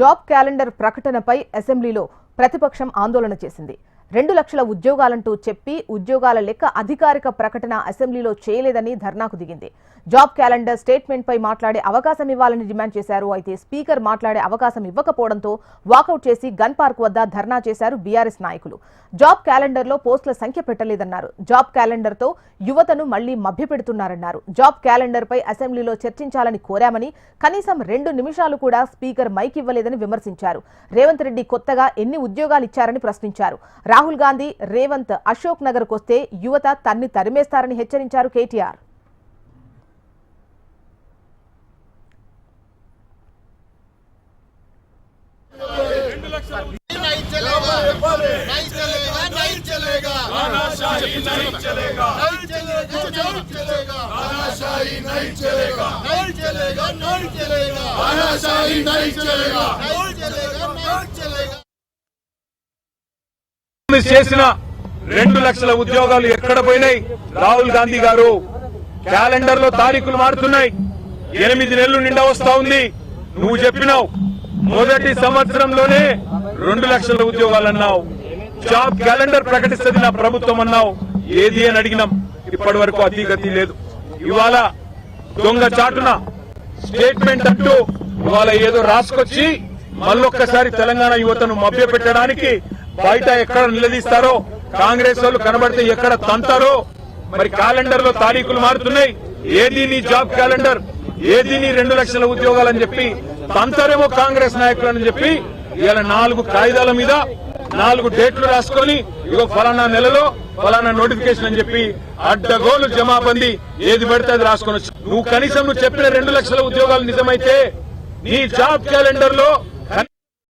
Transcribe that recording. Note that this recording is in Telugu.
జాబ్ క్యాలెండర్ ప్రకటనపై అసెంబ్లీలో ప్రతిపక్షం ఆందోళన చేసింది. రెండు లక్షల ఉద్యోగాలంటూ చెప్పి ఉద్యోగాల లెక్క అధికారిక ప్రకటన అసెంబ్లీలో చేయలేదని ధర్నాకు దిగింది. జాబ్ క్యాలెండర్ స్టేట్మెంట్ పై మాట్లాడే అవకాశం ఇవ్వాలని డిమాండ్ చేశారు. అయితే స్పీకర్ మాట్లాడే అవకాశం ఇవ్వకపోవడంతో వాకౌట్ చేసి గన్ పార్క్ వద్ద ధర్నా చేశారు బీఆర్ఎస్ నాయకులు. జాబ్ క్యాలెండర్లో పోస్టుల సంఖ్య పెట్టలేదన్నారు. జాబ్ క్యాలెండర్తో యువతను మళ్ళీ మభ్యపెడుతున్నారన్నారు. జాబ్ క్యాలెండర్ పై అసెంబ్లీలో చర్చించాలని కోరామని కనీసం రెండు నిమిషాలు కూడా స్పీకర్ మైక్ ఇవ్వలేదని విమర్శించారు. రేవంత్ రెడ్డి కొత్తగా ఎన్ని ఉద్యోగాలు ఇచ్చారని ప్రశ్నించారు. రాహుల్ గాంధీ రేవంత్ అశోక్ నగర్ కొస్తే యువత తన్ని తరిమేస్తారని హెచ్చరించారు కేటీఆర్ नहीं चलेगा नहीं चलेगा नहीं चलेगा नहीं चलेगा కాంగ్రెస్ చేసిన రెండు లక్షల ఉద్యోగాలు ఎక్కడ పోయినాయి? రాహుల్ గాంధీ గారు క్యాలెండర్లో తారీఖులు మారుతున్నాయి. ఎనిమిది నెలలు నిండా వస్తా ఉంది. నువ్వు చెప్పినావు. మొదటి సంవత్సరంలోనే రెండు లక్షల ఉద్యోగాలు అన్నావు. జాబ్ క్యాలెండర్ ప్రకటిస్తుంది నా ప్రభుత్వం అన్నావు. ఏది అని అడిగినాం. ఇప్పటి వరకు అతిగతి లేదు. ఇవాళ దొంగ చాటున స్టేట్మెంట్ అంటూ ఇవాళ ఏదో రాసుకొచ్చి మళ్ళొక్కసారి తెలంగాణ యువతను మభ్య పెట్టడానికి బయట ఎక్కడ నిలదీస్తారో కాంగ్రెస్ వాళ్ళు కనబడితే ఎక్కడ తంతారో? మరి క్యాలెండర్లో తారీఖులు మారుతున్నాయి. ఏది నీ జాబ్ క్యాలెండర్? ఏది నీ రెండు లక్షల ఉద్యోగాలని చెప్పి తంతారేమో కాంగ్రెస్ నాయకులు అని చెప్పి ఇలా నాలుగు కాగితాల మీద నాలుగు డేట్లు రాసుకొని ఇగో ఫలానా నెలలో ఫలానా నోటిఫికేషన్ అని చెప్పి అడ్డగోలు జమాబందీ ఏది పడితే అది రాసుకొని నువ్వు కనీసం నువ్వు చెప్పిన రెండు లక్షల ఉద్యోగాలు నిజమైతే నీ జాబ్ క్యాలెండర్లో